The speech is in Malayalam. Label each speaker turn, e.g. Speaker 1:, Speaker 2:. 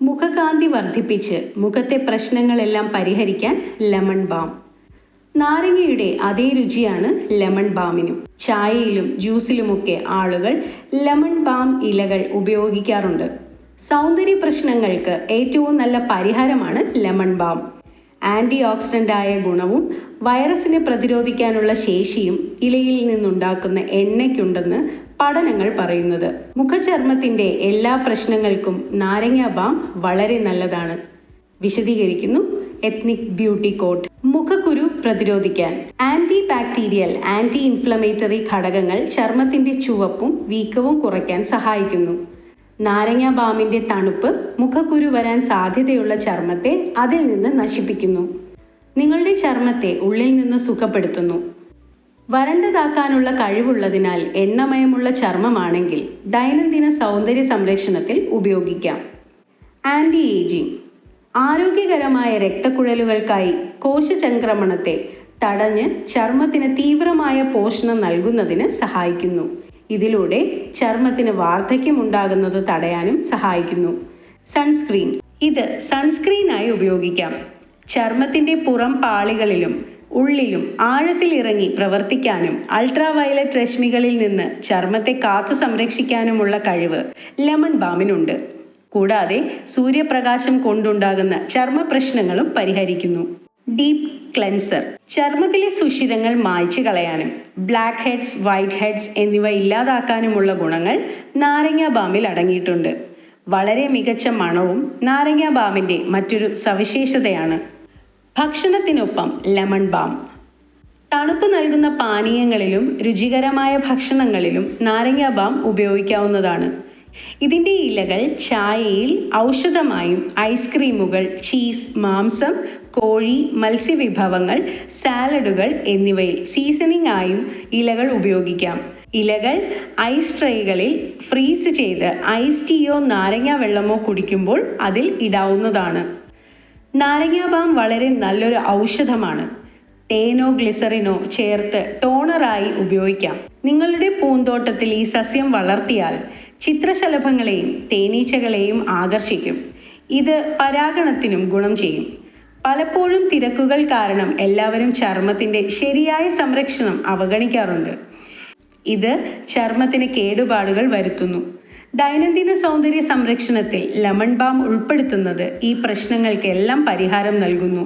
Speaker 1: മുഖകാന്തി വർദ്ധിപ്പിച്ച് മുഖത്തെ പ്രശ്നങ്ങളെല്ലാം പരിഹരിക്കാൻ ലെമൺ ബാം. നാരങ്ങയുടെ അതേ രുചിയാണ് ലെമൺ ബാമിനും. ചായയിലും ജ്യൂസിലുമൊക്കെ ആളുകൾ ലെമൺ ബാം ഇലകൾ ഉപയോഗിക്കാറുണ്ട്. സൗന്ദര്യ പ്രശ്നങ്ങൾക്ക് ഏറ്റവും നല്ല പരിഹാരമാണ് ലെമൺ ബാം. ആന്റി ഓക്സിഡന്റായ ഗുണവും വൈറസിനെ പ്രതിരോധിക്കാനുള്ള ശേഷിയും ഇലയിൽ നിന്നുണ്ടാക്കുന്ന എണ്ണയ്ക്കുണ്ടെന്ന് പഠനങ്ങൾ പറയുന്നത്. മുഖചർമ്മത്തിന്റെ എല്ലാ പ്രശ്നങ്ങൾക്കും നാരങ്ങ ബാം വളരെ നല്ലതാണ്. വിശദീകരിക്കുന്നു എത്നിക് ബ്യൂട്ടി കോട്ട് മുഖക്കുരു പ്രതിരോധിക്കാൻ. ആന്റി ബാക്ടീരിയൽ ആന്റി ഇൻഫ്ലമേറ്ററി ഘടകങ്ങൾ ചർമ്മത്തിന്റെ ചുവപ്പും വീക്കവും കുറയ്ക്കാൻ സഹായിക്കുന്നു. നാരങ്ങ ബാമിന്റെ തണുപ്പ് മുഖക്കുരു വരാൻ സാധ്യതയുള്ള ചർമ്മത്തെ അതിൽ നിന്ന് നശിപ്പിക്കുന്നു. നിങ്ങളുടെ ചർമ്മത്തെ ഉള്ളിൽ നിന്ന് സുഖപ്പെടുത്തുന്നു. വരണ്ടതാക്കാനുള്ള കഴിവുള്ളതിനാൽ എണ്ണമയമുള്ള ചർമ്മമാണെങ്കിൽ ദൈനംദിന സൗന്ദര്യ സംരക്ഷണത്തിൽ ഉപയോഗിക്കാം. ആന്റി ഏജിംഗ് ആരോഗ്യകരമായ രക്തക്കുഴലുകൾക്കായി കോശചംക്രമണത്തെ തടഞ്ഞ് ചർമ്മത്തിന് തീവ്രമായ പോഷണം നൽകുന്നതിന് സഹായിക്കുന്നു. ഇതിലൂടെ ചർമ്മത്തിന് വാർദ്ധക്യമുണ്ടാകുന്നത് തടയാനും സഹായിക്കുന്നു. സൺസ്ക്രീൻ. ഇത് സൺസ്ക്രീനായി ഉപയോഗിക്കാം. ചർമ്മത്തിന്റെ പുറം പാളികളിലും ഉള്ളിലും ആഴത്തിൽ ഇറങ്ങി പ്രവർത്തിക്കാനും അൾട്രാവയലറ്റ് രശ്മികളിൽ നിന്ന് ചർമ്മത്തെ കാത്തു സംരക്ഷിക്കാനുമുള്ള കഴിവ് ലെമൺ ബാമിനുണ്ട്. കൂടാതെ സൂര്യപ്രകാശം കൊണ്ടുണ്ടാകുന്ന ചർമ്മ പ്രശ്നങ്ങളും പരിഹരിക്കുന്നു. ഡീപ് ക്ലെൻസർ ചർമ്മത്തിലെ സുഷിരങ്ങൾ മായ്ച്ചു കളയാനും ബ്ലാക്ക് ഹെഡ്സ് വൈറ്റ് ഹെഡ്സ് എന്നിവ ഇല്ലാതാക്കാനുമുള്ള ഗുണങ്ങൾ നാരങ്ങ ബാമിൽ അടങ്ങിയിട്ടുണ്ട്. വളരെ മികച്ച മണവും നാരങ്ങ ബാമിന്റെ മറ്റൊരു സവിശേഷതയാണ് ഭക്ഷണത്തിനൊപ്പം ലെമൺ ബാം. തണുപ്പ് നൽകുന്ന പാനീയങ്ങളിലും രുചികരമായ ഭക്ഷണങ്ങളിലും നാരങ്ങ ബാം ഉപയോഗിക്കാവുന്നതാണ്. ഇതിന്റെ ഇലകൾ ചായയിൽ ഔഷധമായും ഐസ്ക്രീമുകൾ ചീസ് മാംസം കോഴി മത്സ്യവിഭവങ്ങൾ സാലഡുകൾ എന്നിവയിൽ സീസണിംഗ് ആയും ഇലകൾ ഉപയോഗിക്കാം. ഇലകൾ ഐസ് ട്രേകളിൽ ഫ്രീസ് ചെയ്ത് ഐസ് ടീയോ നാരങ്ങ വെള്ളമോ കുടിക്കുമ്പോൾ അതിൽ ഇടാവുന്നതാണ്. നാരങ്ങാബാം വളരെ നല്ലൊരു ഔഷധമാണ്. ടേനോ ഗ്ലിസറിനോ ചേർത്ത് ടോണറായി ഉപയോഗിക്കാം. നിങ്ങളുടെ പൂന്തോട്ടത്തിൽ ഈ സസ്യം വളർത്തിയാൽ ചിത്രശലഭങ്ങളെയും തേനീച്ചകളെയും ആകർഷിക്കും. ഇത് പരാഗണത്തിനും ഗുണം ചെയ്യും. പലപ്പോഴും തിരക്കുകൾ കാരണം എല്ലാവരും ചർമ്മത്തിന്റെ ശരിയായ സംരക്ഷണം അവഗണിക്കാറുണ്ട്. ഇത് ചർമ്മത്തിന് കേടുപാടുകൾ വരുത്തുന്നു. ദൈനംദിന സൗന്ദര്യ സംരക്ഷണത്തിൽ ലെമൺ ബാം ഉൾപ്പെടുത്തുന്നത് ഈ പ്രശ്നങ്ങൾക്കെല്ലാം പരിഹാരം നൽകുന്നു.